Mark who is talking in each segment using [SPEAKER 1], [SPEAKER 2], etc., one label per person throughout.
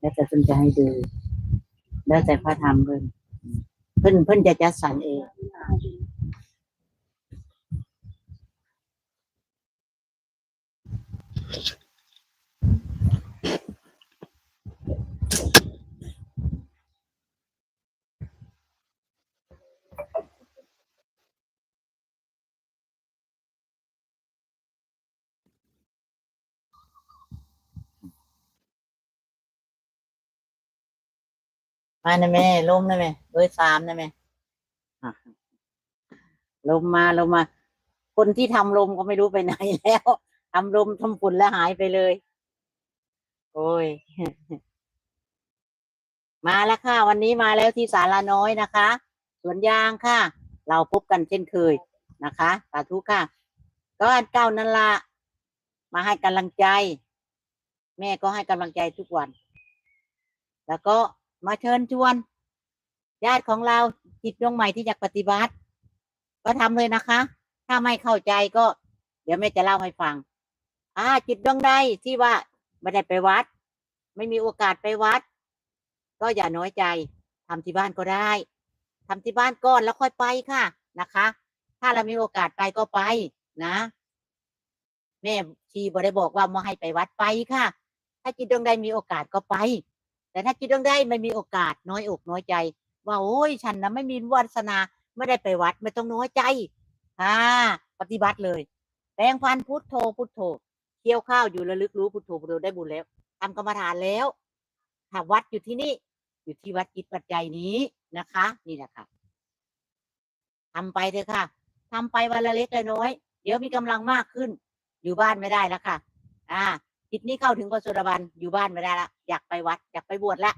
[SPEAKER 1] แล้วแต่เพิ่นจะให้ดู แล้วแต่พระธรรมเพิ่นเพิ่นเพิ่นจะจัดสรรเอง มานะแม่ลมนะแม่เบอร์สามนะแม่อะลมมาลมมา คนที่ทำลมก็ไม่รู้ไปไหนแล้วทำลมทำฝุ่นแล้วหายไปเลย โอ้ย มาแล้วค่ะ วันนี้มาแล้วที่ศาลาน้อยนะคะสวนยางค่ะ เราพบกันเช่นเคยนะคะสาธุค่ะ ก็อันเก้านั่นละมาให้กำลังใจ แม่ก็ให้กำลังใจทุกวัน แล้วก็ มาเชิญชวน ญาติของเราจิตดวงใหม่ที่อยากปฏิบัติ ก็ทำเลยนะคะ ถ้าไม่เข้าใจก็ เดี๋ยวแม่จะเล่าให้ฟัง อ่า จิตดวงใดที่ว่าไม่ได้ไปวัด ไม่มีโอกาสไปวัด ก็อย่าน้อยใจทำที่บ้านก็ได้ทำที่บ้านก่อนแล้วค่อยไปค่ะนะคะ ถ้าเรามีโอกาสไปก็ไปนะแม่ชีบได้บอกว่ามาให้ไปวัดไปค่ะ ถ้าจิตดวงใดมีโอกาสก็ไป แต่ถ้าจิตดวงใดไม่มีโอกาสน้อยอกน้อยใจ ว่าโอ้ยฉันนะไม่มีวาสนาไม่ได้ไปวัดไม่ต้องน้อยใจอ่าปฏิบัติเลยแปลงฟันพุทโธพุทโธเคี่ยวข้าวอยู่ระลึกรู้พุทโธพุทโธได้บุญแล้วทำกรรมฐานแล้วถ้าวัดอยู่ที่นี่ อยู่ที่วัดจิตปัจจัยนี้นะคะ นี่แหละค่ะทำไปเถอะค่ะทำไปวันละเล็กละน้อย เดี๋ยวมีกำลังมากขึ้น อยู่บ้านไม่ได้แล้วค่ะ อ่า จิตนี้เข้าถึงพระสุรบันอยู่บ้านไม่ได้ละอยากไปวัด อยากไปบวชละ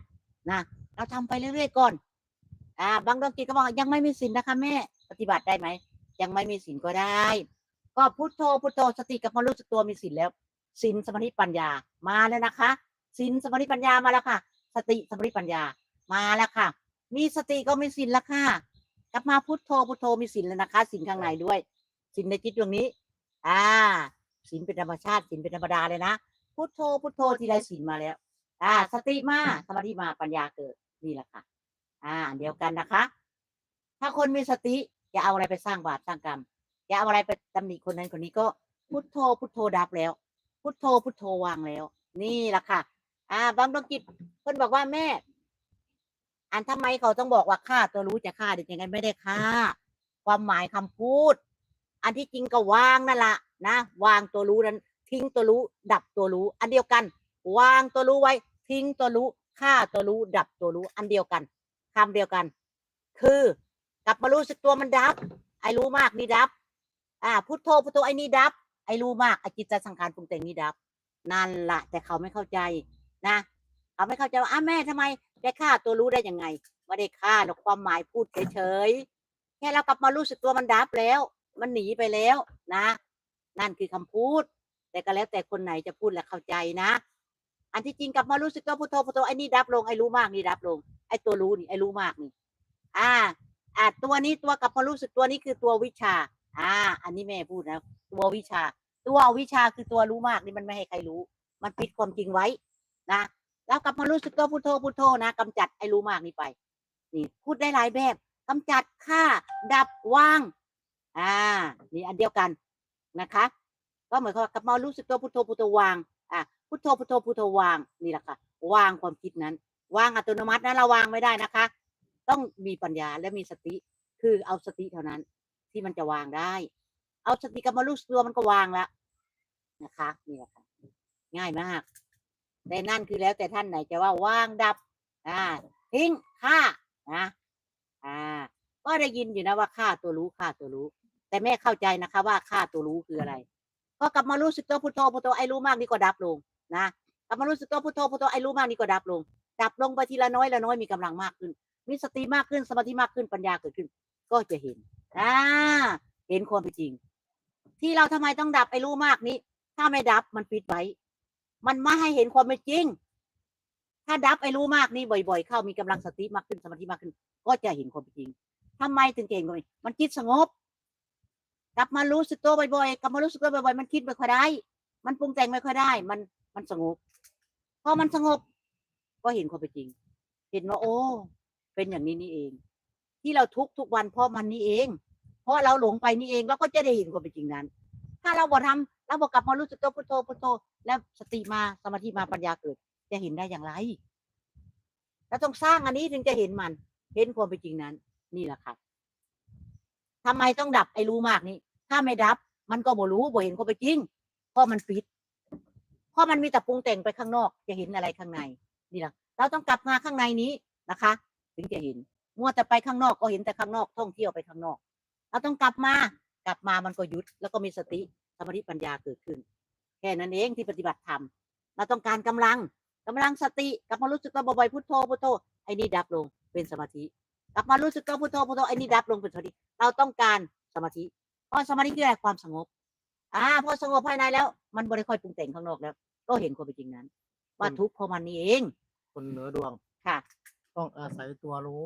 [SPEAKER 1] นะเราทำไปเรื่อยๆก่อนอ่าบางดวงจิตก็บอกยังไม่มีศีลนะคะแม่ปฏิบัติได้ไหมยังไม่มีศีลก็ได้ ก็พุทโธพุทโธสติกับควารู้สึกตัวมีศีลแล้วศีลสมาธิปัญญามาแล้วนะคะศีลสมาธิปัญญามาแล้วค่ะ สติสมาธิปัญญามาแล้วค่ะ มีสติก็มีศีลแล้วค่ะกลับมาพุทโธพุทโธมีศีลแล้วนะคะศีลข้างในด้วยศีลในจิตดวงนี้ อ่าศีลเป็นธรรมชาติศีลเป็นธรรมดาเลยนะ พุทโธพุทโธทีไรศีลมาแล้ว อ่า สติมาสมาธิมาปัญญาเกิดนี่แหละค่ะ อ่า เดียวกันนะคะ ถ้าคนมีสติอย่าเอาอะไรไปสร้างบาปสร้างกรรมอย่าเอาอะไรไปตำหนิคนนั้นคนนี้ก็พุทโธพุทโธดับแล้ว พุทโธพุทโธวางแล้ว นี่แหละค่ะ อ่า บางดวงจิตเพิ่นบอกว่าแม่อันทำไมเขาต้องบอกว่าฆ่าตัวรู้จะฆ่าได้ยังไงไม่ได้ฆ่า ความหมายคำพูด อันที่จริงก็วางนั่นแหละนะวางตัวรู้นั้น ทิ้งตัวรู้ ดับตัวรู้ อันเดียวกัน วางตัวรู้ไว้ ทิ้งตัวรู้ฆ่าตัวรู้ ดับตัวรู้ อันเดียวกันคำเดียวกัน คือกลับมารู้สึกตัวมันดับ ไอ้รู้มากนี่ดับ อ่าพุทโธพุทโธไอ้นี่ดับ ไอ้รู้มากไอ้จิตใจสังขารปรุงแต่งนี่ดับ นั่นละแต่เขาไม่เข้าใจนะเขาไม่เข้าใจว่าอ้าแม่ทำไมได้ฆ่าตัวรู้ได้ยังไงไม่ได้ฆ่าหรอกความหมายพูดเฉยๆแค่เรากลับมารู้สึกตัวมันดับแล้ว มันหนีไปแล้วนะ นั่นคือคำพูด แต่ก็แล้วแต่คนไหนจะพูดและเข้าใจนะ อันที่จริงกลับมารู้สึกตัวพุทโธพุทโธไอ้นี่ดับลงไอ้รู้มากนี่ดับลงไอ้ตัวรู้นี่ไอ้รู้มากนี่อ่า อ่าตัวนี้ตัวกลับมารู้สึกตัวนี้คือตัววิชา อ่า อันนี้แม่พูดนะตัววิชา ตัววิชาคือตัวรู้มากนี่มันไม่ให้ใครรู้ มันปิดความจริงไว้นะแล้วกลับมารู้สึกตัวพุทโธพุทโธนะกำจัดไอ้รู้มากนี่ไปนี่พูดได้หลายแบบกำจัดฆ่าดับว่าง อ่า นี่อันเดียวกันนะคะ ก็เหมือนกับกับมารู้สึกตัวพุทโธพุทโธวางอะพุทโธพุทโธพุทโธวางนี่แหละค่ะวางความคิดนั้นวางอัตโนมัตินะเราวางไม่ได้นะคะ ต้องมีปัญญาและมีสติคือเอาสติเท่านั้น ที่มันจะวางได้ เอาสติกับมารู้สึกตัวมันก็วางแล้วนะคะนี่แหละค่ะง่ายมากแต่นั่นคือแล้วแต่ท่านไหนจะว่าวางดับ อ่า ทิ้งฆ่านะอ่า ก็ได้ยินอยู่นะว่าฆ่าตัวรู้ฆ่าตัวรู้ แต่แม่เข้าใจนะคะ ว่าฆ่าตัวรู้คืออะไร ก็กลับมารู้สึกตัวพุทโธพุทโธไอ้รู้มากนี่ก็ดับลงนะกลับมารู้สึกตัวพุทโธพุทโธไอ้รู้มากนี่ก็ดับลง ดับลงไปทีละน้อยละน้อยมีกำลังมากขึ้น มีสติมากขึ้นสมาธิมากขึ้นปัญญาเกิดขึ้น ก็จะเห็นอ่าเห็นความเป็นจริง ที่เราทำไมต้องดับไอ้รู้มากนี้ ถ้าไม่ดับมันปิดไว้ มันไม่ให้เห็นความเป็นจริง ถ้าดับไอ้รู้มากนี้บ่อย ๆ เข้ามีกำลังสติมากขึ้นสมาธิมากขึ้น ก็จะเห็นความเป็นจริงทำไมถึงเก่งเลยมันจิตสงบ กลับมารู้สึกตัวบ่อยๆกลับมารู้สึกตัวบ่อยๆมันคิดไม่ค่อยได้ มันปรุงแต่งไม่ค่อยได้ มันมันสงบพอมันสงบ ก็เห็นความเป็นจริง เห็นว่าโอ้ เป็นอย่างนี้นี่เอง ที่เราทุกทุกวันเพราะมันนี่เอง เพราะเราหลงไปนี่เองเราก็จะได้เห็นความเป็นจริงนั้น ถ้าเราบ่ทำเราบ่กลับมารู้สึกตัวพุทโธพุทโธแล้วสติมาสมาธิมาปัญญาเกิด จะเห็นได้อย่างไรเราต้องสร้างอันนี้ถึงจะเห็นมัน เห็นความเป็นจริงนั้น นี่แหละครับ ทำไมต้องดับไอ้รู้มากนี้ถ้าไม่ดับ มันก็บ่รู้บ่เห็นความเป็นจริงเพราะมันปิดเพราะมันมีแต่ปรุงแต่งไปข้างนอก จะเห็นอะไรข้างในนี่แหละเราต้องกลับมาข้างในนี้นะคะ ถึงจะเห็นมัวแต่ไปข้างนอกก็เห็นแต่ข้างนอกท่องเที่ยวไปข้างนอก เราต้องกลับมากลับมามันก็หยุดแล้วก็มีสติสมาธิปัญญาเกิดขึ้น แค่นั้นเองที่ปฏิบัติธรรมเราต้องการกำลังกำลังสติกลับมารู้สึกตัวบ่อยๆพุทโธพุทโธไอ้นี่ดับลงเป็นสมาธิ กลับมารู้สึกตัวพุทโธพุทโธไอ้นี่ดับลงเป็นสมาธิเราต้องการสมาธิเพราะสมาธิคืออะไรความสงบ อ่าพอสงบภายในแล้ว มันบริค่อยปรุงแต่งข้างนอกแล้ว ก็เห็นความเป็นจริงนั้น ว่าทุกข์เพราะมันนี่เอง
[SPEAKER 2] คนเหนือดวง
[SPEAKER 1] ค่ะ
[SPEAKER 2] ต้องอาศัยตัวรู้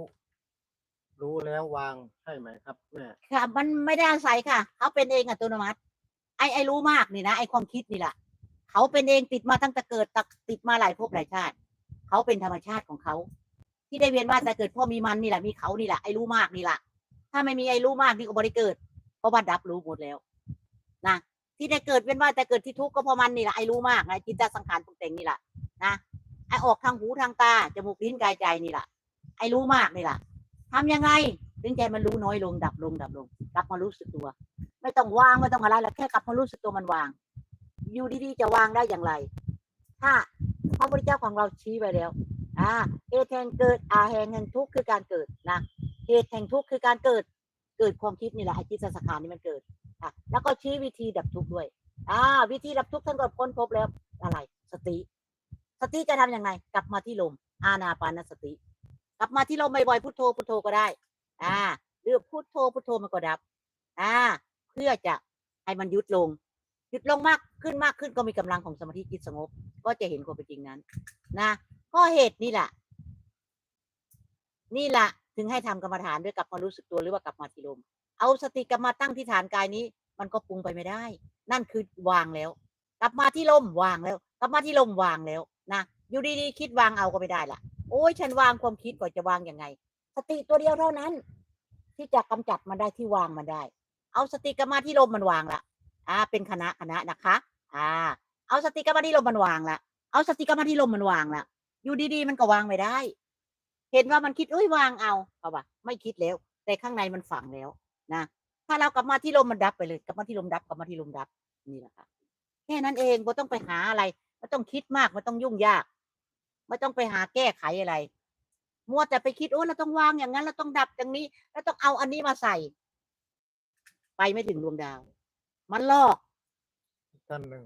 [SPEAKER 2] รู้แล้ววางใช่ไหมครับแม่
[SPEAKER 1] ค่ะ มันไม่ได้อาศัยค่ะ เขาเป็นเองอัตโนมัติ ไอ้ไอ้รู้มากนี่นะไอ้ความคิดนี่แหละเขาเป็นเองติดมาตั้งแต่เกิดตักติดมาหลายภพหลายชาติ เขาเป็นธรรมชาติของเขา ที่ได้เวียนว่าแต่เกิดพ่อมีมันนี่แหละมีเขานี่แหละไอ้รู้มากนี่แหละถ้าไม่มีไอ้รู้มากนี่ก็บริเกิด เพราะว่าดับรู้หมดแล้วนะที่ได้เกิดเวียนว่าแต่เกิดที่ทุกข์ก็เพราะมันนี่แหละไอ้รู้มากนะจิตตสังขารปรุงแต่งนี่แหละนะไอ้ออกทางหูทางตาจมูกลิ้นกายใจนี่แหละไอ้รู้มากนี่แหละทำยังไงถึงใจมันรู้น้อยลงดับลงดับลงกลับมารู้สึกตัว ไม่ต้องวางไม่ต้องอะไรแล้วแค่กลับมารู้สึกตัวมันวาง อยู่ดีๆจะวางได้อย่างไร ถ้าพระพุทธเจ้าของเราชี้ไว้แล้ว อ่าเหตุแห่งเกิดอาแห่งแห่งทุกข์คือการเกิดนะเหตุแห่งทุกข์คือการเกิดเกิดความคิดนี่แหละไอ้จิตสังขารนี่มันเกิดอะแล้วก็ชี้วิธีดับทุกข์ด้วยอ่าวิธีดับทุกข์ท่านก็ค้นพบแล้วอะไร สติ สติจะทำยังไง กลับมาที่ลม อานาปานสติ กลับมาที่ลมบ่อยๆพุทโธพุทโธก็ได้อ่าหรือพุทโธพุทโธมันก็ดับอ่าเพื่อจะให้มันยุดลงหยุดลงมากขึ้นมากขึ้นก็มีกำลังของสมาธิจิตสงบ ก็จะเห็นความเป็นจริงนั้น นะ ก็เหตุนี่แหละนี่แหละถึงให้ทำกรรมฐานด้วยกับมามรู้สึกตัวหรือว่ากับมาที่ลม เอาสติกลับมาตั้งที่ฐานกายนี้ มันก็ปรุงไปไม่ได้ นั่นคือวางแล้ว กลับมาที่ลมวางแล้ว กลับมาที่ลมวางแล้วนะอยู่ดีๆคิดวางเอาก็ไม่ได้ละโอ้ยฉันวางความคิดก่อนจะวางยังไง สติตัวเดียวเท่านั้น ที่จะกำจัดมันได้ที่วางมันได้ เอาสติกลับมาที่ลมมันวางละอ่า เป็นคณะคณะนะคะ อ่า เอาสติกลับมาที่ลมมันวางละเอาสติกลับมาที่ลมมันวางละ อยู่ดีๆ มันก็วางไม่ได้ เห็นว่ามันคิดเอ้ยวางเอาเขาว่าไม่คิดแล้ว แต่ข้างในมันฝังแล้วนะถ้าเรากลับมาที่ลมมันดับไปเลยกลับมาที่ลมดับกลับมาที่ลมดับนี่แหละค่ะแค่นั้นเองไม่ต้องไปหาอะไรไม่ต้องคิดมากไม่ต้องยุ่งยากไม่ต้องไปหาแก้ไขอะไร มัวแต่ไปคิดโอ้เราต้องวางอย่างนั้นเราต้องดับอย่างนี้เราต้องเอาอันนี้มาใส่ ไปไม่ถึงดวงดาว มันล
[SPEAKER 2] อกท่านหนึ่ง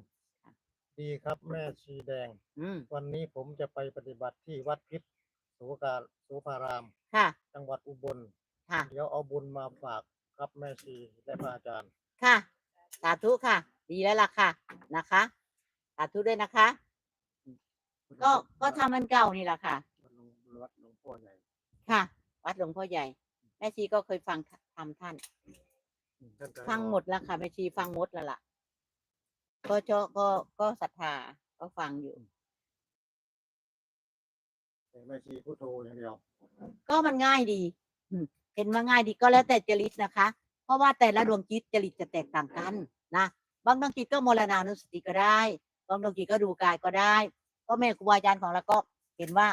[SPEAKER 2] ดีครับ แม่ชีแดง
[SPEAKER 1] อืม
[SPEAKER 2] วันนี้ผมจะไปปฏิบัติที่วัดพิษโสกาโสภาราม
[SPEAKER 1] ค่ะ
[SPEAKER 2] จังหวัดอุบล
[SPEAKER 1] ค่ะ
[SPEAKER 2] เดี๋ยวเอาบุญมาฝากครับแม่ชีและพระอาจารย์
[SPEAKER 1] ค่ะ สาธุค่ะ ดีแล้วล่ะค่ะ นะคะ สาธุด้วยนะคะ ก็ก็ทำมันเก่านี่แหละค่ะ
[SPEAKER 2] วัดหลวงพ่อใหญ่
[SPEAKER 1] ค่ะ วัดหลวงพ่อใหญ่ แม่ชีก็เคยฟังทำท่าน
[SPEAKER 2] ท่านก็
[SPEAKER 1] ฟังหมดแล้วค่ะแม่ชีฟังหมดแล้วล่ะ ก็เจาะก็ก็ศรัทธาก็ฟังอยู่
[SPEAKER 2] แต่แม่ชีพุทโธอย่างเดียว
[SPEAKER 1] ก็มันง่ายดีอืมเห็นว่าง่ายดีก็แล้วแต่จริตนะคะ เพราะว่าแต่ละดวงจิตจริตจะแตกต่างกันนะบางดวงจิตก็มรณานุสติก็ได้บางดวงจิตก็ดูกายก็ได้ ก็แม่ครูบาอาจารย์ของเราก็เห็นว่า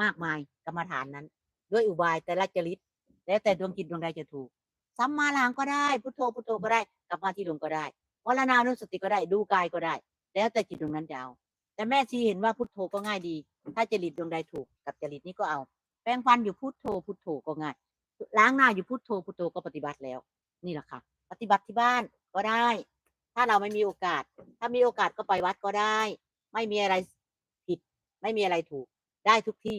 [SPEAKER 1] มากมายกรรมฐานนั้น ด้วยอุบายแต่ละจริตแล้วแต่ดวงจิตดวงใดจะถูกสัมมาหลังก็ได้ พุทโธพุทโธก็ได้กลับมาที่ลมก็ได้ มรณานุสติก็ได้ดูกายก็ได้ แล้วแต่จิตดวงนั้นจะเอา แต่แม่ชีเห็นว่าพุทโธก็ง่ายดี ถ้าจริตดวงใดถูกกับจริตนี้ก็เอา แปรงฟันอยู่พุทโธพุทโธก็ง่าย ล้างหน้าอยู่พุทโธพุทโธก็ปฏิบัติแล้ว นี่แหละค่ะ ปฏิบัติที่บ้านก็ได้ ถ้าเราไม่มีโอกาส ถ้ามีโอกาสก็ไปวัดก็ได้ ไม่มีอะไรผิด ไม่มีอะไรถูก ได้ทุกที่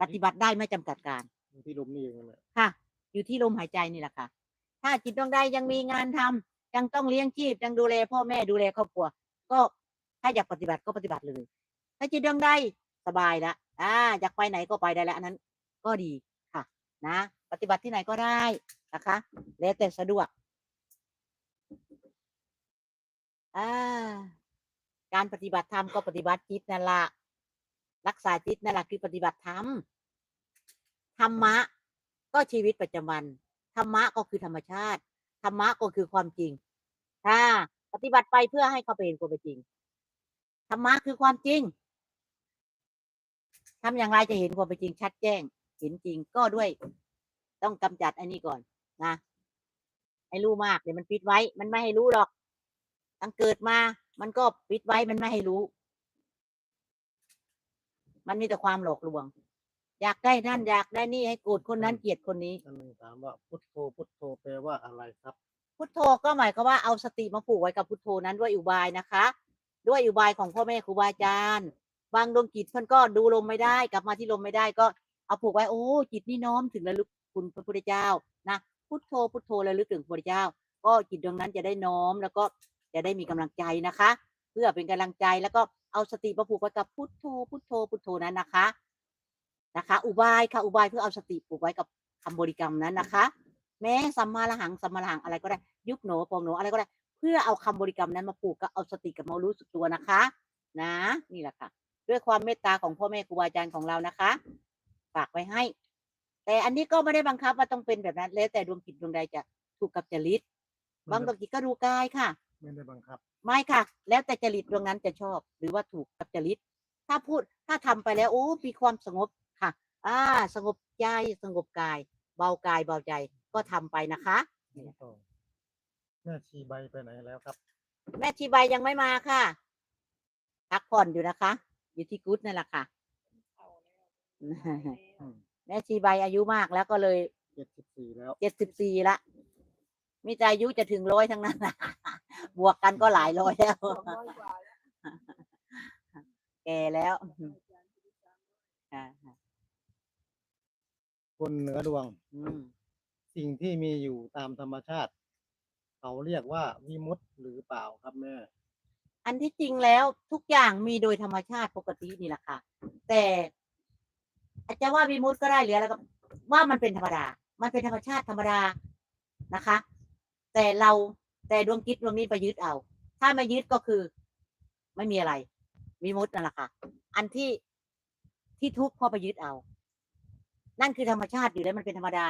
[SPEAKER 1] ปฏิบัติได้ไม่จำกัดการ
[SPEAKER 2] ที่ลุมนี่เองแหละ
[SPEAKER 1] ค่ะ อยู่ที่ลมหายใจนี่แหละค่ะ ถ้าจิตดวงใดยังมีงานทำ ยังต้องเลี้ยงชีพยังดูแลพ่อแม่ดูแลครอบครัว ก็ถ้าอยากปฏิบัติก็ปฏิบัติเลย ถ้าจิตดวงใดสบายละอ่าอยากไปไหนก็ไปได้แล้วอันนั้น ก็ดีค่ะนะ ปฏิบัติที่ไหนก็ได้นะคะ แล้วแต่สะดวกอ่าการปฏิบัติธรรมก็ปฏิบัติจิตนั่นละรักษาจิตนั่นแหละคือปฏิบัติธรรมธรรมะ ก็ชีวิตประจำวันธรรมะก็คือธรรมชาติ ธรรมะก็คือความจริงถ้าปฏิบัติไปเพื่อให้เขาเป็นความเป็นจริงธรรมะคือความจริงทำอย่างไรจะเห็นความเป็นจริง ชัดแจ้ง เห็นจริงก็ด้วย ต้องกำจัดอันนี้ก่อนนะให้รู้มากเดี๋ยวมันปิดไว้ มันไม่ให้รู้หรอก ตั้งเกิดมา มันก็ปิดไว้มันไม่ให้รู้ มันมีแต่ความหลอกลวง อยากได้นั่นอยากได้นี่ให้โกรธคนนั้นเกลียดคนนี้
[SPEAKER 2] ท่านหนึ่งถามว่าพุทโธพุทโธแปลว่าอะไรครับ
[SPEAKER 1] พุทโธก็หมายความว่าเอาสติมาผูกไว้กับพุทโธนั้นด้วยอุบายนะคะ ด้วยอุบายของพ่อแม่ครูบาอาจารย์บางดวงจิตเพิ่นก็ดูลมไม่ได้กลับมาที่ลมไม่ได้ก็เอาผูกไว้โอ้จิตนี่น้อมถึงระลึกคุณพระพุทธเจ้านะพุทโธพุทโธระลึกถึงพระพุทธเจ้า ก็จิตดวงนั้นจะได้น้อมแล้วก็จะได้มีกำลังใจนะคะ เพื่อเป็นกำลังใจแล้วก็เอาสติมาผูกไว้กับพุทโธพุทโธพุทโธนั้นนะคะ นะคะ อุบายค่ะอุบายเพื่อเอาสติผูกไว้กับคำบริกรรมนั้นนะคะ แม้สัมมาละหังสัมมาละหังอะไรก็ได้ ยุบโหนปองโหนอะไรก็ได้ เพื่อเอาคำบริกรรมนั้นมาผูกกับเอาสติกับมารู้สึกตัวนะคะ นะ นี่แหละค่ะ ด้วยความเมตตาของพ่อแม่ครูบาอาจารย์ของเรานะคะฝากไว้ให้ แต่อันนี้ก็ไม่ได้บังคับว่าต้องเป็นแบบนั้น แล้วแต่ดวงจิตดวงใดจะถูกกับจริตบางดวงจิตก็ดูกายค่ะ
[SPEAKER 2] ไม่ได้บังคับ
[SPEAKER 1] ไม่ค่ะ แล้วแต่จริตดวงนั้นจะชอบ หรือว่าถูกกับจริตถ้าพูดถ้าทำไปแล้วโอ้มีความสงบค่ะ อ่า สงบใจสงบกาย เบากายเบาใจก็ทำไปนะคะ
[SPEAKER 2] ต่อแม่ชีใบไปไหนแล้วครับ
[SPEAKER 1] แม่ชีใบยังไม่มาค่ะพักผ่อนอยู่นะคะ อยู่ที่กุ๊ดนั่นแหละค่ะ
[SPEAKER 2] อืม
[SPEAKER 1] แม่ชีใบอายุมากแล้วก็เลย
[SPEAKER 2] เจ็ดสิบสี่แล้ว
[SPEAKER 1] เจ็ดสิบสี่ละมีแต่อายุจะถึงร้อยทั้งนั้นนะ บวกกันก็หลายร้อยแล้ว แก่แล้วอ่า
[SPEAKER 2] คนเหนือดวง
[SPEAKER 1] อืม
[SPEAKER 2] สิ่งที่มีอยู่ตามธรรมชาติ เขาเรียกว่าวิมุตติหรือเปล่าครับแม่
[SPEAKER 1] อันที่จริงแล้วทุกอย่างมีโดยธรรมชาติปกตินี่แหละค่ะ แต่อาจจะว่าวิมุตติก็ได้หรืออะไรก็ว่ามันเป็นธรรมดา มันเป็นธรรมชาติธรรมดานะคะ แต่เราแต่ดวงจิตดวงนี้ไปยึดเอา ถ้าไม่ยึดก็คือ ไม่มีอะไรวิมุตตินั่นแหละค่ะ อันที่ที่ทุกข์เพราะไปยึดเอา นั่นคือธรรมชาติอยู่แล้วมันเป็นธรรมดา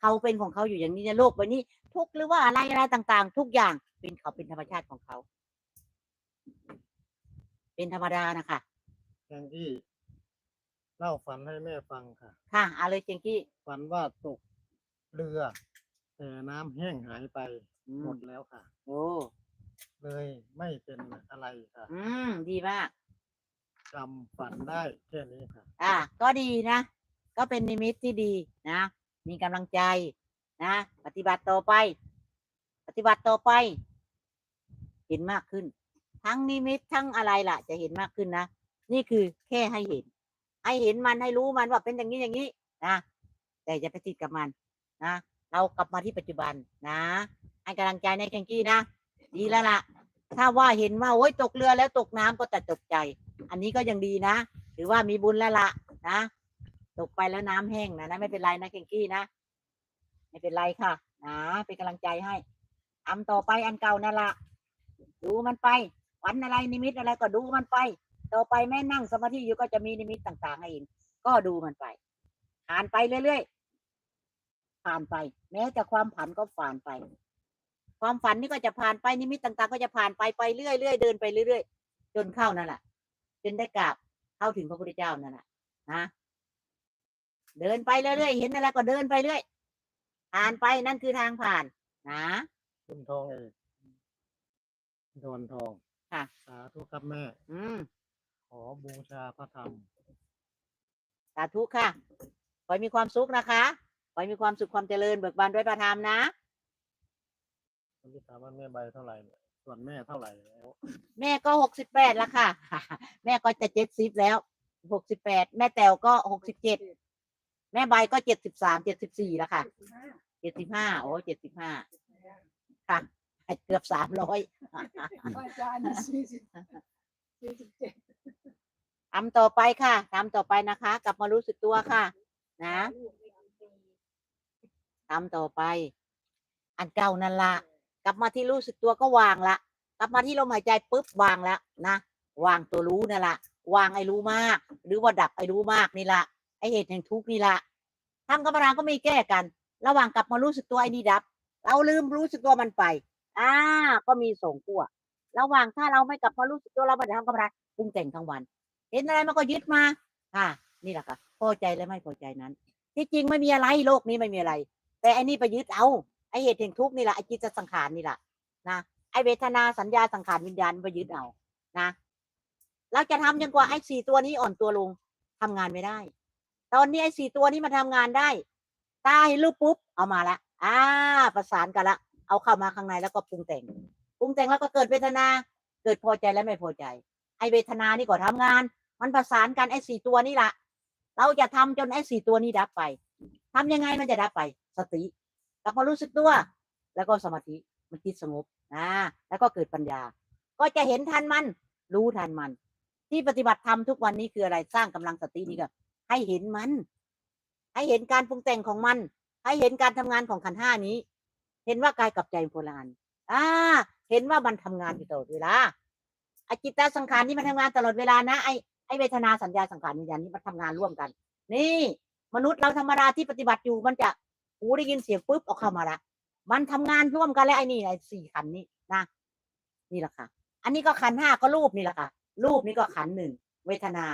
[SPEAKER 1] เขาเป็นของเขาอยู่อย่างนี้ในโลกใบนี้ ทุกข์หรือว่าอะไรอะไรต่างๆ ทุกอย่างเป็นเขาเป็นธรรมชาติของเขา เป็นธรรมดานะคะ
[SPEAKER 2] แทงที่เล่าฝันให้แม่ฟังค่ะ
[SPEAKER 1] ค่ะเอาเลยเจงกี้
[SPEAKER 2] ฝันว่าตกเรือ แต่น้ำแห้งหายไป
[SPEAKER 1] อื
[SPEAKER 2] หม
[SPEAKER 1] ม
[SPEAKER 2] ดแล้วค่ะ
[SPEAKER 1] โอ้
[SPEAKER 2] เลยไม่เป็นอะไรค่ะ
[SPEAKER 1] อืมดีมาก
[SPEAKER 2] จำฝันได้แค่นี้ค่ะ
[SPEAKER 1] อะ ก็ดีนะ ก็เป็นนิมิตที่ดีนะ มีกำลังใจนะ ปฏิบัติต่อไป ปฏิบัติต่อไป เห็นมากขึ้น ทั้งนิมิตทั้งอะไรล่ะ จะเห็นมากขึ้นนะ นี่คือแค่ให้เห็น ให้เห็นมันให้รู้มันว่าเป็นอย่างนี้อย่างนี้นะแต่อย่าไปติดกับมันนะเรากลับมาที่ปัจจุบันนะให้กำลังใจในแคนกี้นะ ดีแล้วล่ะ ถ้าว่าเห็นว่าโอ้ยตกเรือแล้วตกน้ำก็จะตกใจ อันนี้ก็ยังดีนะหรือว่ามีบุญแล้วล่ะนะ ตกไปแล้วน้ำแห้งนะนะไม่เป็นไรนะเคนกี้นะไม่เป็นไรค่ะนะเป็นกำลังใจให้ทำต่อไปอันเก่านั่นละดูมันไปฝันอะไรนิมิตอะไรก็ดูมันไป ต่อไปแม่นั่งสมาธิอยู่ก็จะมีนิมิตต่างๆให้เห็นก็ดูมันไปผ่านไปเรื่อยๆผ่านไป แม้จะความผันก็ผ่านไป ความฝันนี่ก็จะผ่านไปนิมิตต่าง ๆ ก็จะผ่านไปไปเรื่อยๆเดินไปเรื่อยๆจนเข้านั่นแหละจนได้กราบเข้าถึงพระพุทธเจ้านั่นแหละนะ เดินไปเรื่อยๆ เห็นอะไรก็เดินไปเรื่อย ผ่านไปนั่นคือทางผ่าน นะ
[SPEAKER 2] คุณทองเอกดอนทอง
[SPEAKER 1] ค่ะ
[SPEAKER 2] สาธุครับแม่
[SPEAKER 1] อืม
[SPEAKER 2] ขอบูชาพระธรรม
[SPEAKER 1] สาธุค่ะ ขอให้มีความสุขนะคะ ขอให้มีความสุขความเจริญเบิกบานด้วยพระธรรมนะ
[SPEAKER 2] คุณพี่ถามว่าแม่ใบเท่าไหร่เนี่ยส่วนแม่เท่าไหร่แล้ว
[SPEAKER 1] แม่ก็หกสิบแปดแล้วค่ะ แม่ก็จะเจ็ดสิบแล้วหกสิบแปดแม่แต๋วก็หกสิบเจ็ด แม่ใบก็เจ็ดสิบสามเจ็ดสิบสี่แล้วค่ะเจ็ดสิบห้าโอ้เจ็ดสิบห้าค่ะเกือบสามร้อย
[SPEAKER 3] อาจารย์สี่สิบสี่สิบเจ็ด
[SPEAKER 1] ทำต่อไปค่ะทำต่อไปนะคะ กลับมารู้สึกตัวค่ะ นะทำต่อไป อันเก่านั่นละกลับมาที่รู้สึกตัวก็วางละกลับมาที่ลมหายใจปุ๊บวางแล้วนะวางตัวรู้นั่นละวางไอ้รู้มาก หรือว่าดับไอ้รู้มากนี่ละ ไอเหตุแห่งทุกข์นี่ละทำกรรมฐานก็ไม่แก้กัน ระหว่างกลับมารู้สึกตัวไอ้นี่ดับ เราลืมรู้สึกตัวมันไปอ่าก็มีสองขั้วระหว่างถ้าเราไม่กลับมารู้สึกตัวเราไม่ได้ทำกรรมฐานปรุงแต่งทั้งวัน เห็นอะไรมันก็ยึดมาอ่านี่แหละค่ะพอใจและไม่พอใจนั้น ที่จริงไม่มีอะไรโลกนี้ไม่มีอะไร แต่อ้นี่ไปยึดเอาไอเหตุแห่งทุกข์นี่แหละไอจิตสังขารนี่แหละนะไอเวทนาสัญญาสังขารวิญญาณไปยึดเอานะเราจะทำจนกว่าไอ้สี่ตัวนี้อ่อนตัวลงทำงานไม่ได้ ตอนนี้ไอ้สี่ตัวนี้มันทำงานได้ ตาเห็นรูปปุ๊บเอามาละอ่า ประสานกันละเอาเข้ามาข้างในแล้วก็ปรุงแต่งปรุงแต่งแล้วก็เกิดเวทนา เกิดพอใจและไม่พอใจ ไอ้เวทนานี่ก็ทำงาน มันประสานกันไอ้สี่ตัวนี่ละเราจะทำจนไอ้สี่ตัวนี้ดับไปทำยังไงมันจะดับไป สติกลับมารู้สึกตัว แล้วก็สมาธิมันจิตสงบอ่าแล้วก็เกิดปัญญา ก็จะเห็นทันมัน รู้ทันมัน ที่ปฏิบัติธรรมทุกวันนี้คืออะไรสร้างกำลังสตินี่ก็ ให้เห็นมัน ให้เห็นการปรุงแต่งของมัน ให้เห็นการทำงานของขันห้านี้ เห็นว่ากายกับใจเป็นคนละอันอ่า เห็นว่ามันทำงานอยู่ตลอดเวลาไอจิตตสังขารนี่มันทำงานตลอดเวลานะไอไอเวทนาสัญญาสังขารวิญญาณนี่มันทำงานร่วมกัน นี่ มนุษย์เราธรรมดาที่ปฏิบัติอยู่มันจะหูได้ยินเสียงปุ๊บเอาเข้ามาละมันทำงานร่วมกันแล้วไอ้นี่ไอ้สี่ขันนี้นะนี่แหละค่ะ อันนี้ก็ขันห้าก็รูปนี่แหละค่ะ รูปนี่ก็ขันหนึ่งเวทนา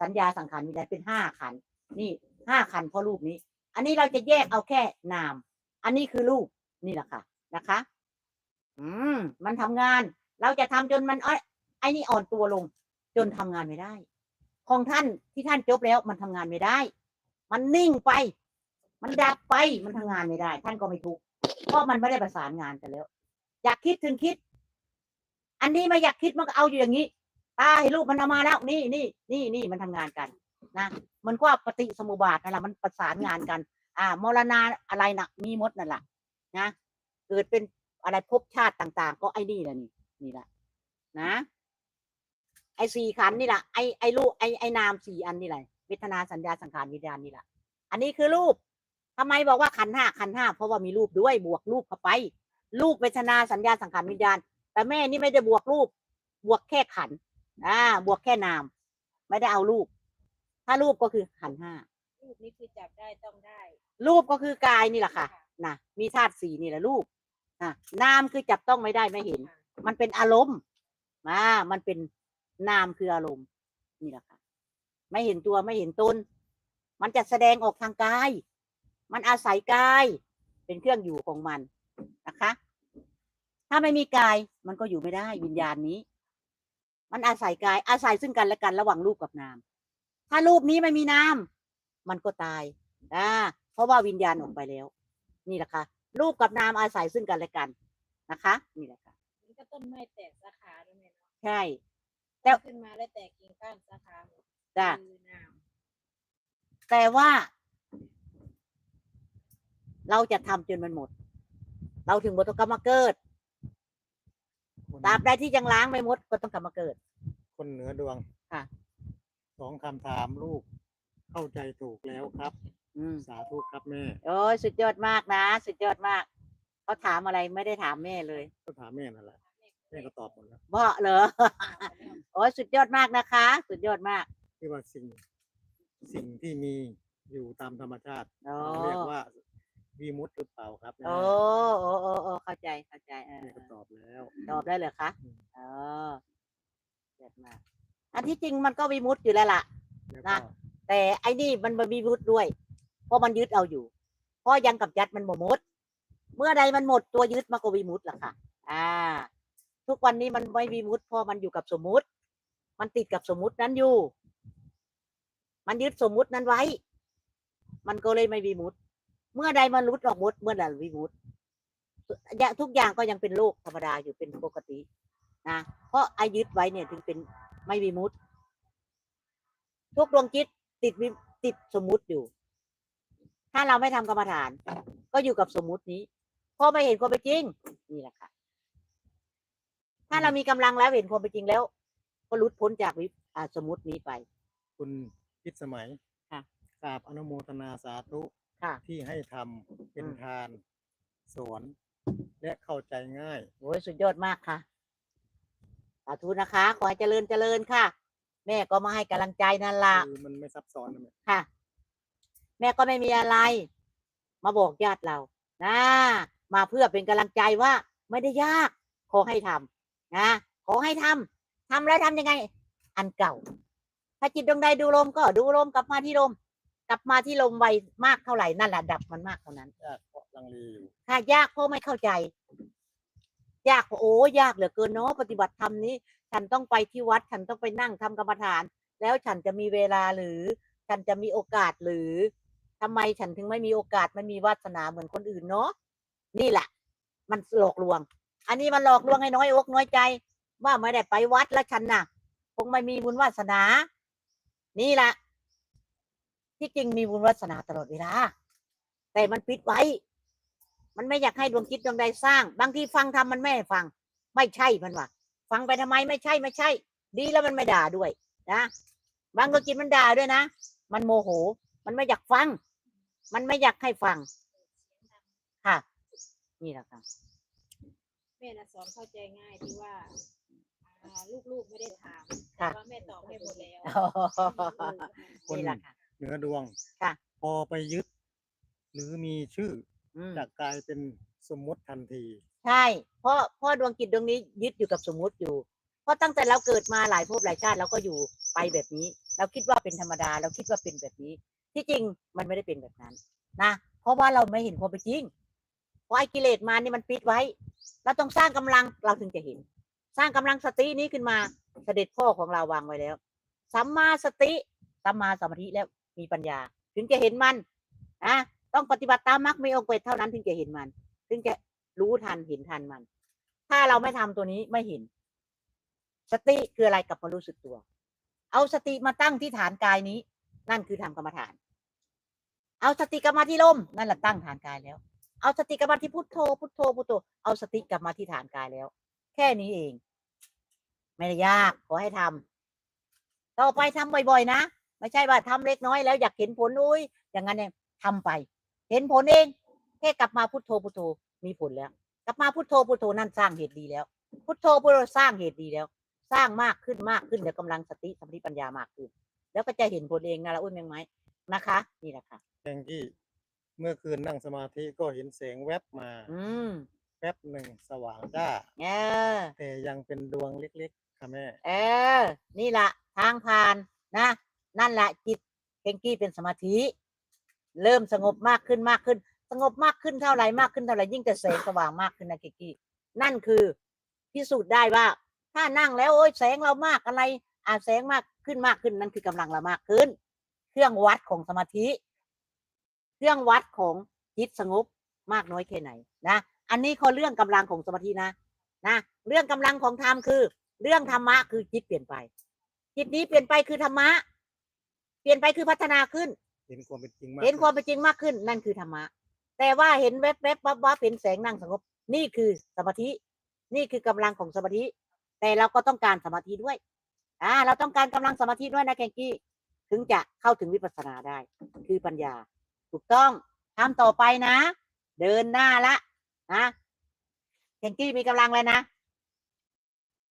[SPEAKER 1] สัญญาสังขารวิญญาณเป็นห้าขันนี่ห้าขันเพราะรูปนี้ อันนี้เราจะแยกเอาแค่นาม อันนี้คือรูปนี่แหละค่ะนะคะ อืมมันทำงาน เราจะทำจนมันเอ้ยไอ้นี่อ่อนตัวลง จนทำงานไม่ได้ ของท่านที่ท่านจบแล้วมันทำงานไม่ได้ มันนิ่งไป มันดับไปมันทำงานไม่ได้ ท่านก็ไม่ทุกเพราะมันไม่ได้ประสานงานกันแล้ว อยากคิดถึงคิด อันนี้ไม่อยากคิดมันก็เอาอยู่อย่างนี้ ตาเห็นรูปมันเอามาแล้ว นี่นี่นี่นี่มันทำงานกันนะมันก็ปฏิสมุบาทนั่นแหละมันประสานงานกัน อ่ามรณาอะไรนะมีมดนั่นแหละนะเกิดเป็นอะไรภพชาติต่าง ๆ ก็ไอ้นี่แหละนี่นี่แหละนะ ไอ้สี่ขันนี่แหละไอ้ไอ้รูปไอ้ไอ้นามสี่อันนี่แหละเวทนาสัญญาสังขารวิญญาณนี่แหละอันนี้คือรูปทำไมบอกว่าขันห้าขันห้าเพราะว่ามีรูปด้วยบวกรูปเข้าไปรูปเวทนาสัญญาสังขารวิญญาณ แต่แม่นี่ไม่ได้บวกรูป บวกแค่ขัน อ่า บวกแค่นาม ไม่ได้เอารูป ถ้ารูปก็คือขันธ์ห้า
[SPEAKER 3] รูปนี้คือจับได้ต้องได้
[SPEAKER 1] รูปก็คือกายนี่แหละค่ะ นะ มีธาตุสี่นี่แหละรูปนะนามคือจับต้องไม่ได้ไม่เห็น มันเป็นอารมณ์มามันเป็นนามคืออารมณ์ นี่แหละค่ะ ไม่เห็นตัวไม่เห็นตน มันจะแสดงออกทางกาย มันอาศัยกาย เป็นเครื่องอยู่ของมันนะคะ ถ้าไม่มีกายมันก็อยู่ไม่ได้วิญญาณนี้ มันอาศัยกายอาศัยซึ่งกันและกันระหว่างรูปกับนาม ถ้ารูปนี้ไม่มีนาม มันก็ตายอ่าเพราะว่าวิญญาณออกไปแล้ว นี่แหละค่ะรูปกับนามอาศัยซึ่งกันและกันนะคะ นี่แหละค่ะ
[SPEAKER 3] มันก็ต้นไม้แตกสาขาด้วยไหมเนาะ
[SPEAKER 1] ใช่แต่
[SPEAKER 3] ขึ้นมาแล้วแตกกิ่งก้านสาขาหมด
[SPEAKER 1] จ้ะ
[SPEAKER 3] คือน้
[SPEAKER 1] แต่ว่า เราจะทำจนมันหมด เราถึงบทกรรมมาเกิด
[SPEAKER 2] คน
[SPEAKER 1] ตราบใดที่ยังล้างไม่หมดก็ต้องกลับมาเกิด
[SPEAKER 2] คนเหนือดวง
[SPEAKER 1] ค่ะ
[SPEAKER 2] สองคำถามลูก เข้าใจถูกแล้วครับ
[SPEAKER 1] อืม
[SPEAKER 2] สาธุครับแม่
[SPEAKER 1] โอ้ยสุดยอดมากนะสุดยอดมากเขาถามอะไรไม่ได้ถามแม่เลย
[SPEAKER 2] ก็ถามแม่นั่นแหละแม่ก็ตอบหมดแล้ว
[SPEAKER 1] เพราะเหรอ โอ้ยสุดยอดมากนะคะ สุดยอดมาก
[SPEAKER 2] ที่ว่าสิ่ง สิ่งที่มีอยู่ตามธรรมชาติ
[SPEAKER 1] โอ้
[SPEAKER 2] เราเรียกว่า วีมุตหรือเปล่าครับแม่
[SPEAKER 1] โอ้โอ้โอ้โอ้เข้าใจเข้าใจเออ
[SPEAKER 2] แม่ก็ตอบแล้ว
[SPEAKER 1] ตอบได้เลยคะ
[SPEAKER 2] อืม
[SPEAKER 1] เออเด็ดมากอันที่จริงมันก็วิมุตอยู่แล้วล่ะ
[SPEAKER 2] แล้ว
[SPEAKER 1] นะ
[SPEAKER 2] ก็
[SPEAKER 1] แต่ไอ้นี่มันมีวิมุตด้วย เพราะมันยึดเอาอยู่ เพราะยังกับยัดมันบ่หมด เมื่อใดมันหมดตัวยึดมันก็วิมุตล่ะค่ะ อ่า ทุกวันนี้มันไม่วิมุตเพราะมันอยู่กับสมมุติ มันติดกับสมมุตินั้นอยู่ มันยึดสมมุตินั้นไว้ มันก็เลยไม่วิมุต เมื่อใดมันรุดออกหมดเมื่อนั้นวิมุตอย่าทุกอย่างก็ยังเป็นโลกธรรมดาอยู่เป็นปกตินะเพราะไอายึดไว้เนี่ยถึงเป็นไม่วิมุตทุกดวงจิตติดวิติดสมมุติอยู่ ถ้าเราไม่ทำกรรมฐาน ก็อยู่กับสมมุตินี้เพราะไม่เห็นความเป็นจริงนี่แหละค่ะถ้าเรามีกำลังแล้วเห็นความเป็นจริงแล้ว ก็หลุดพ้นจากวิอ่าสมมุตินี้ไป
[SPEAKER 2] คุณพิสมัย
[SPEAKER 1] ค่ะ
[SPEAKER 2] กราบอนุโมทนาสาธุ
[SPEAKER 1] ค่ะ
[SPEAKER 2] ที่ให้ทำเป็น
[SPEAKER 1] อืม
[SPEAKER 2] ทานสอนและเข้าใจง่าย
[SPEAKER 1] โอ้ยสุดยอดมากค่ะสาธุนะคะ ขอให้เจริญเจริญค่ะ แม่ก็มาให้กำลังใจนั่นล่ะ
[SPEAKER 2] คือมันไม่ซับซ้อนนะแม่
[SPEAKER 1] ค่ะ แม่ก็ไม่มีอะไร มาบอกญาติเรานะมาเพื่อเป็นกำลังใจว่า ไม่ได้ยาก ขอให้ทำนะขอให้ทำทำแล้วทำยังไง อันเก่า ถ้าจิตดวงใดดูลมก็ดูลมกลับมาที่ลม กลับมาที่ลมไวมากเท่าไหร่นั่นแหละดับมันมากเท่านั้น
[SPEAKER 2] ยากเพราะลังเลอยู่
[SPEAKER 1] ถ้ายากเพราะไม่เข้าใจ ยากเพราะโอ้ยากเหลือเกินเนาะปฏิบัติธรรมนี้ ฉันต้องไปที่วัด ฉันต้องไปนั่งทำกรรมฐาน แล้วฉันจะมีเวลาหรือ ฉันจะมีโอกาสหรือทำไมฉันถึงไม่มีโอกาสไม่มีวาสนาเหมือนคนอื่นเนาะนี่แหละ มันหลอกลวง อันนี้มันหลอกลวงให้น้อยอกน้อยใจ ว่าไม่ได้ไปวัดแล้วฉันน่ะ คงไม่มีบุญวาสนา นี่แหละ ที่จริงมีบุญวาสนาตลอดเวลา แต่มันปิดไว้ มันไม่อยากให้ดวงจิตดวงใดสร้าง บางทีฟังทำมันไม่ให้ฟัง ไม่ใช่มันว่ะฟังไปทำไมไม่ใช่ไม่ใช่ ดีแล้วมันไม่ด่าด้วยนะบางดวงจิตมันด่าด้วยนะ มันโมโห มันไม่อยากฟัง มันไม่อยากให้ฟัง ค่ะ นี่แหละค่ะ
[SPEAKER 4] แม่นะสอนเข้าใจง่ายที่ว่าอ่าลูกๆไม่ได้ถาม
[SPEAKER 1] ค่ะ
[SPEAKER 4] แต่ว่าแม่ตอบให้หมดแล้ว
[SPEAKER 2] คน
[SPEAKER 1] นี่แหละค่ะ
[SPEAKER 2] เหนือดวง
[SPEAKER 1] ค่ะ
[SPEAKER 2] พอไปยึด หรือมีชื่อ
[SPEAKER 1] อืม
[SPEAKER 2] จะกลายเป็นสมมติทันที
[SPEAKER 1] ใช่เพราะเพราะดวงจิตดวงนี้ยึดอยู่กับสมมุติอยู่ เพราะตั้งแต่เราเกิดมาหลายภพหลายชาติเราก็อยู่ไปแบบนี้ เราคิดว่าเป็นธรรมดา เราคิดว่าเป็นแบบนี้ ที่จริงมันไม่ได้เป็นแบบนั้นนะ เพราะว่าเราไม่เห็นความเป็นจริงเพราะไอ้กิเลสมานี่มันปิดไว้ เราต้องสร้างกำลังเราถึงจะเห็น สร้างกำลังสตินี้ขึ้นมาเสด็จพ่อของเราวางไว้แล้วสัมมาสติสัมมาสมาธิแล้ว มีปัญญา ถึงจะเห็นมันนะต้องปฏิบัติตามมรรคไมีองค์เปเท่านั้นถึงจะเห็นมัน ถึงจะรู้ทันเห็นทันมัน ถ้าเราไม่ทำตัวนี้ไม่เห็น สติคืออะไรกับมารู้สึกตัว เอาสติมาตั้งที่ฐานกายนี้ นั่นคือทำกรรมฐาน เอาสติกลับมาที่ลมนั่นแหละตั้งฐานกายแล้ว เอาสติกลับมาที่พุทโธพุทโธพุทโธเอาสติกลับมาที่ฐานกายแล้ว แค่นี้เอง ไม่ได้ยากขอให้ทำต่อไปทำบ่อย ๆ นะ ไม่ใช่ว่าทำเล็กน้อยแล้วอยากเห็นผลอุ้ยอย่างนั้นเนี่ยทำไป เห็นผลเองแค่กลับมาพุทโธพุทโธมีผลแล้ว กลับมาพุทโธพุทโธนั่นสร้างเหตุดีแล้ว พุทโธพุทโธสร้างเหตุดีแล้ว สร้างมากขึ้นมากขึ้นเดี๋ยวกำลังสติสมาธิปัญญามากขึ้น แล้วก็จะเห็นผลเองนะละอุ้ยแมงไม้นะคะ นี่แหละค่ะ
[SPEAKER 2] แองกี้เมื่อคืนนั่งสมาธิก็เห็นแสงแวบมา
[SPEAKER 1] อืม
[SPEAKER 2] แวบหนึ่งสว่างจ้า
[SPEAKER 1] เออ
[SPEAKER 2] แต่ยังเป็นดวงเล็กๆค่ะแม่
[SPEAKER 1] เออ นี่แหละทางผ่านนะ นั่นแหละจิตเพ่งกี้เป็นสมาธิ เริ่มสงบมากขึ้นมากขึ้น สงบมากขึ้นเท่าไรมากขึ้นเท่าไรยิ่งจะแสงสว่างมากขึ้นนะเกงกี้นั่นคือพิสูจน์ได้ว่า ถ้านั่งแล้วโอ้ยแสงเรามากอะไรอาแสงมากขึ้นมากขึ้นนั่นคือกำลังเรามากขึ้น เครื่องวัดของสมาธิ เครื่องวัดของจิตสงบมากน้อยแค่ไหนนะ อันนี้เขาเรื่องกำลังของสมาธินะนะ เรื่องกำลังของธรรมคือ เรื่องธรรมะคือจิตเปลี่ยนไป จิตนี้เปลี่ยนไปคือธรรมะ ลี่ยนไปคือพัฒนาขึ้น
[SPEAKER 2] เห็นความเป็นจริงมาก
[SPEAKER 1] เห็นความ
[SPEAKER 2] ขึ้
[SPEAKER 1] เป็นจริงมากขึ้นนั่นคือธรรมะ แต่ว่าเห็นแวบๆบวับวับเห็นแสงนั่งสงบ นี่คือสมาธิ นี่คือกำลังของสมาธิ แต่เราก็ต้องการสมาธิด้วย อ่า เราต้องการกำลังสมาธิด้วยนะแกงกี้ ถึงจะเข้าถึงวิปัสสนาได้ คือปัญญา ถูกต้องทำต่อไปนะ เดินหน้าละนะแกงกี้มีกำลังเลยนะ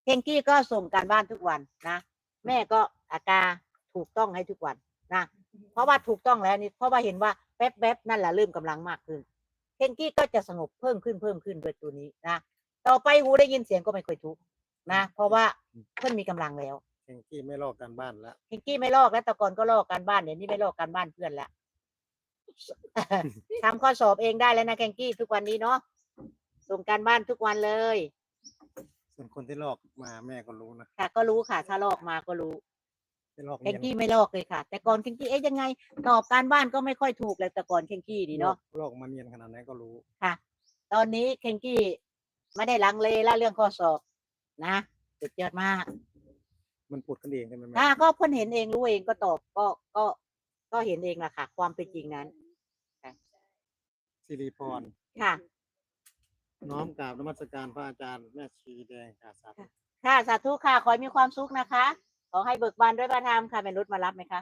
[SPEAKER 1] แกงกี้ก็ส่งการบ้านทุกวันนะ แม่ก็อาการถูกต้องให้ทุกวัน นะเพราะว่าถูกต้องแล้วนี่เพราะว่าเห็นว่าแป๊บแป๊บๆนั่นแหละเริ่มกำลังมากขึ้นเคนกี้ก็จะสงบเพิ่มขึ้นเพิ่มขึ้นด้วยตัวนี้นะต่อไปหูได้ยินเสียงก็ไม่ค่อยทุกข์นะ เพราะว่าเพิ่นมีกำลังแล้ว
[SPEAKER 2] แองกี้ไม่ลอกการบ้านละ
[SPEAKER 1] เคนกี้ไม่ลอกแล้วแต่ก่อนก็ลอกการบ้านเดี๋ยวนี้ไม่ลอกการบ้านเพื่อนละทำข้อสอบเองได้แล้วนะเคนกี้ทุกวันนี้เนาะส่งการบ้านทุกวันเลย
[SPEAKER 2] ส่วนคนที่ลอกมาแม่ก็รู้นะ
[SPEAKER 1] ค่ะก็รู้ค่ะ ถ้าลอกมาก็รู้
[SPEAKER 2] ที่ ลอก
[SPEAKER 1] เคน
[SPEAKER 2] เนียน
[SPEAKER 1] กี้ไม่ลอกเลยค่ะ แต่ก่อนเคนกี้เอ๊ยยังไงตอบการบ้านก็ไม่ค่อยถูกเลยแต่ก่อนเคนกี้ดีเนาะ
[SPEAKER 2] ลอกมาเนียนขนาดไหนก็รู้
[SPEAKER 1] ค่ะ ตอนนี้เคนกี้ไม่ได้ลังเลละเรื่องข้อสอบนะสุดยอดมาก
[SPEAKER 2] มันปุดกันเองใช่ไหมแม่
[SPEAKER 1] ถ้าก็เพิ่นเห็นเองรู้เองก็ตอบก็ก็ก็เห็นเองละค่ะ ความเป็นจริงนั้น
[SPEAKER 2] สิริพร
[SPEAKER 1] ค่ะ
[SPEAKER 2] น้อมกราบนมัสการพระอาจารย์แม่ชีแดงค่ะสาธุ
[SPEAKER 1] ค่ะสาธุค่ะขอให้มีความสุขนะคะข อให้เบิกบานด้วยพระธรรมค่ะเป็นรุดมารับไหมคะ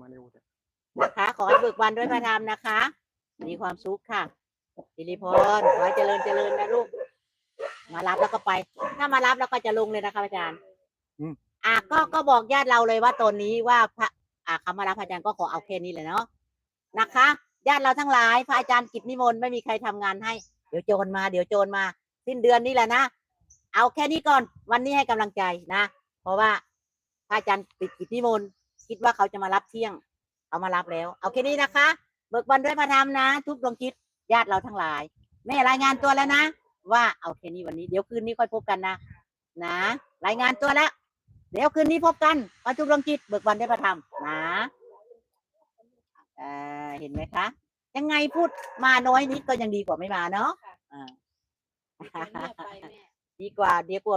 [SPEAKER 2] มาเร็วเถอะ
[SPEAKER 1] นะคะ ขอให้เบิกบานด้วยพระธรรมนะคะ มีความสุขค่ะสิริพรขอให้เจริญเจริญนะลูก มารับแล้วก็ไป ถ้ามารับแล้วก็จะลงเลยนะคะอาจารย์อะก็ก็บอกญาติเราเลยว่าตอนนี้ว่าพระอะคำมารับพระอาจารย์ก็ขอเอาแค่นี้เลยเนาะนะคะญาติเราทั้งหลายพระอาจารย์กิจนิมนต์ไม่มีใครทำงานให้ เดี๋ยวโจรมา เดี๋ยวโจรมา สิ้นเดือนนี้แหละนะ เอาแค่นี้ก่อน วันนี้ให้กำลังใจนะเพ ราะว่าพระอาจารย์ติดกิจนิมนต์คิดว่าเขาจะมารับเที่ยงเอามารับแล้ว เอาแค่นี้นะคะ เบิกบันด้วยพระธรรมนะ ทุกดวงจิตญาติเราทั้งหลาย แม่รายงานตัวแล้วนะ ว่าเอาแค่นี้วันนี้เดี๋ยวคืนนี้ค่อยพบกันนะ นะ รายงานตัวแล้ว เดี๋ยวคืนนี้พบกันวันทุกดวงจิตเบิกบันด้วยพระธรรมนะเอ่อเห็นไหมคะ ยังไงพูดมาน้อยนิดก็ยังดีกว่าไม่มาเนาะอ่า
[SPEAKER 4] เงียบไปแม่
[SPEAKER 1] ดีกว่าเดี๋ยวกลัวไม่